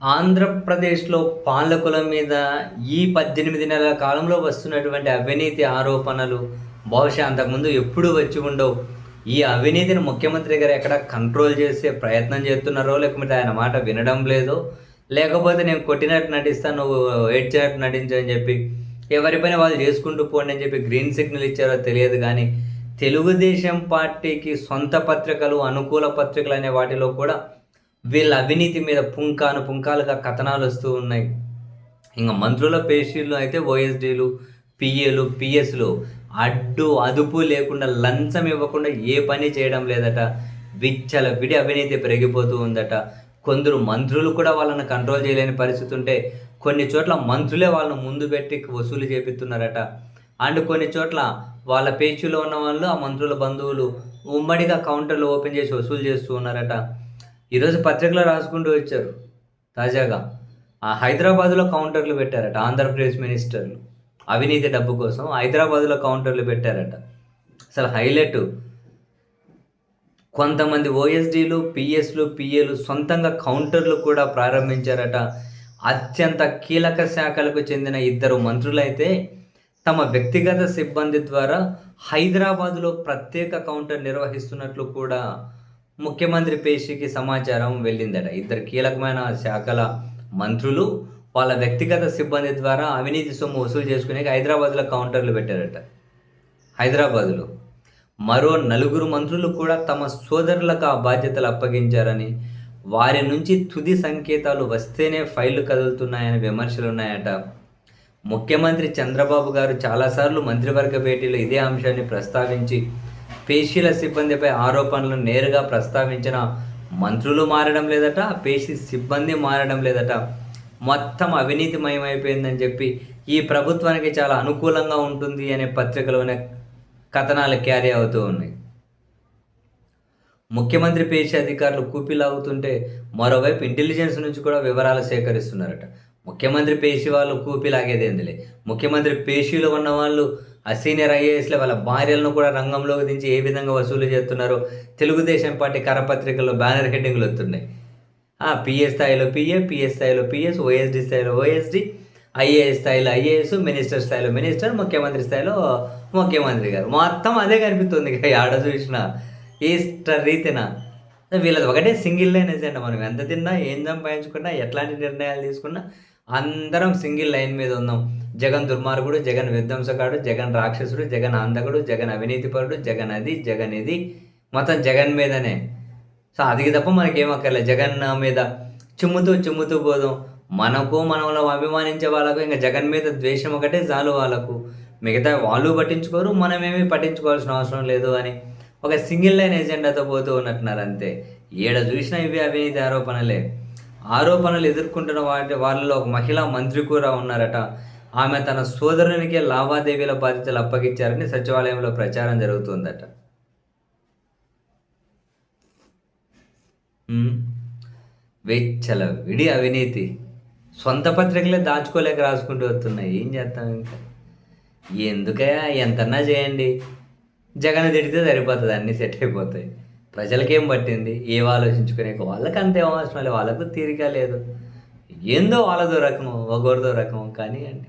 ఆంధ్రప్రదేశ్‌లో పాలకుల మీద ఈ 18 నెలల కాలంలో వస్తున్నటువంటి అవినీతి ఆరోపణలు బహుశా అంతకుముందు ఎప్పుడూ వచ్చి ఉండవు. ఈ అవినీతిని ముఖ్యమంత్రి గారు ఎక్కడ కంట్రోల్ చేసే ప్రయత్నం చేస్తున్నారో, లేకపోతే ఆయన మాట వినడం లేదో, లేకపోతే నేను కొట్టినట్టు నటిస్తాను నువ్వు ఏడ్చినట్టు నటించు అని చెప్పి, ఎవరి పని వాళ్ళు చేసుకుంటూ పోండి అని చెప్పి గ్రీన్ సిగ్నల్ ఇచ్చారో తెలియదు కానీ తెలుగుదేశం పార్టీకి సొంత పత్రికలు, అనుకూల పత్రికలు అనే వాటిలో కూడా వీళ్ళ అవినీతి మీద పుంకాను పుంకాలుగా కథనాలు వస్తూ ఉన్నాయి. ఇంకా మంత్రుల పేషీల్లో అయితే ఓఎస్డీలు, పిఏలు పిఎస్లు అడ్డు అదుపు లేకుండా లంచం ఇవ్వకుండా ఏ పని చేయడం లేదట. విచ్చల విడి అవినీతి పెరిగిపోతూ ఉందట. కొందరు మంత్రులు కూడా వాళ్ళని కంట్రోల్ చేయలేని పరిస్థితి ఉంటే, కొన్ని చోట్ల మంత్రులే వాళ్ళని ముందు పెట్టి వసూలు చేపిస్తున్నారట. అండ్ కొన్ని చోట్ల వాళ్ళ పేచీలో ఉన్న వాళ్ళు, ఆ మంత్రుల బంధువులు ఉమ్మడిగా కౌంటర్‌లు ఓపెన్ చేసి వసూలు చేస్తూ ఉన్నారట. ఈరోజు పత్రికలో రాసుకుంటూ వచ్చారు తాజాగా. ఆ హైదరాబాద్‌లో కౌంటర్‌లు పెట్టారట ఆంధ్రప్రదేశ్ మినిస్టర్లు. అవినీతి డబ్బు కోసం హైదరాబాద్‌లో కౌంటర్‌లు పెట్టారట. అసలు హైలైట్ కొంతమంది ఓఎస్డీలు, పీఎస్‌లు, పీఏలు సొంతంగా కౌంటర్‌లు కూడా ప్రారంభించారట. అత్యంత కీలక శాఖలకు చెందిన ఇద్దరు మంత్రులైతే తమ వ్యక్తిగత సిబ్బంది ద్వారా హైదరాబాద్‌లో ప్రత్యేక కౌంటర్ నిర్వహిస్తున్నట్లు కూడా ముఖ్యమంత్రి పేషీకి సమాచారం వెళ్ళిందట. ఇద్దరు కీలకమైన శాఖల మంత్రులు వాళ్ళ వ్యక్తిగత సిబ్బంది ద్వారా అవినీతి సొమ్ము వసూలు చేసుకునేకి హైదరాబాద్‌లో కౌంటర్‌లు పెట్టారట. హైదరాబాదులో మరో నలుగురు మంత్రులు కూడా తమ సోదరులకు ఆ బాధ్యతలు అప్పగించారని, వారి నుంచి తుది సంకేతాలు వస్తేనే ఫైళ్ళు కదులుతున్నాయని విమర్శలున్నాయట. ముఖ్యమంత్రి చంద్రబాబు గారు చాలాసార్లు మంత్రివర్గ భేటీలో ఇదే అంశాన్ని ప్రస్తావించి, పేషీల సిబ్బందిపై ఆరోపణలను నేరుగా ప్రస్తావించిన మంత్రులు మారడం లేదట, పేషీ సిబ్బంది మారడం లేదట. మొత్తం అవినీతిమయమైపోయిందని చెప్పి, ఈ ప్రభుత్వానికి చాలా అనుకూలంగా ఉంటుంది అనే పత్రికలోనే కథనాలు క్యారీ అవుతూ ఉన్నాయి. ముఖ్యమంత్రి పేషీ అధికారులు కూపీలాగుతుంటే మరోవైపు ఇంటెలిజెన్స్ నుంచి కూడా వివరాలు సేకరిస్తున్నారట. ముఖ్యమంత్రి పేషీ వాళ్ళు కూపీ లాగేదేందిలే. ముఖ్యమంత్రి పేషీలో ఉన్న వాళ్ళు ఆ సీనియర్ ఐఏఎస్‌లు వాళ్ళ భార్యలను కూడా రంగంలోకి దించి ఏ విధంగా వసూలు చేస్తున్నారో తెలుగుదేశం పార్టీ కరపత్రికల్లో బ్యానర్ హెడ్డింగ్‌లు వస్తున్నాయి. పిఎస్ స్థాయిలో పిఏ పీఎస్ స్థాయిలో పిఎస్ ఓఎస్డీ స్థాయిలో ఓఎస్డీ, ఐఏఎస్ స్థాయిలో ఐఏఎస్, మినిస్టర్ స్థాయిలో మినిస్టర్, ముఖ్యమంత్రి స్థాయిలో ముఖ్యమంత్రి గారు. మొత్తం అదే కనిపిస్తుంది ఇక చూసిన చూసినా. రీతిన. వీళ్ళది ఒకటే సింగిల్ లైన్ ఎజెండా. మనం ఎంత తిన్నా, ఏం సంపాదించుకున్నా, ఎట్లాంటి నిర్ణయాలు తీసుకున్నా అందరం సింగిల్ లైన్ మీద ఉన్నాం. జగన్ దుర్మార్గుడు, జగన్ విధ్వంసకాడు, జగన్ రాక్షసుడు, జగన్ అందకుడు జగన్ అవినీతిపరుడు, జగన్ అది, జగన్ ఇది. మొత్తం జగన్ మీదనే. సో అది తప్ప మనకేం అక్కర్లేదు. జగన్ మీద చిమ్ముతూ చిమ్ముతూ పోదాం. మనకు మనలో అభిమానించే వాళ్ళకు ఇంకా జగన్ మీద ద్వేషం ఒకటే చాలు వాళ్ళకు. మిగతా వాళ్ళు పట్టించుకోరు. మనమేమి పట్టించుకోవాల్సిన అవసరం లేదు అని ఒక సింగిల్ లైన్ ఎజెండాతో పోతూ ఉన్నట్టున్నారు అంతే. ఏడ చూసినా ఇవే అవినీతి ఆరోపణలే. ఆరోపణలు ఎదుర్కొంటున్న వాటి వాళ్ళలో ఒక మహిళా మంత్రి కూడా ఉన్నారట. ఆమె తన సోదరునికే లావాదేవీల బాధ్యతలు అప్పగించారని సచివాలయంలో ప్రచారం జరుగుతుందట వెచ్చల విడి అవినీతి. సొంత పత్రికలే దాచుకోలేక రాసుకుంటూ వస్తున్నాయి. ఏం చేస్తాం ఇంకా. ఎందుకయ్యా ఎంతన్నా చేయండి. జగన్ తిడితే సరిపోతుంది అన్నీ సెట్ అయిపోతాయి. ప్రజలకేం పట్టింది? ఏం ఆలోచించుకునే వాళ్ళకి అంతేం అవసరం లేదు వాళ్ళకు తీరిక లేదు. ఏందో వాళ్ళదో రకం, ఒక్కోరిదో రకం కానీయండి.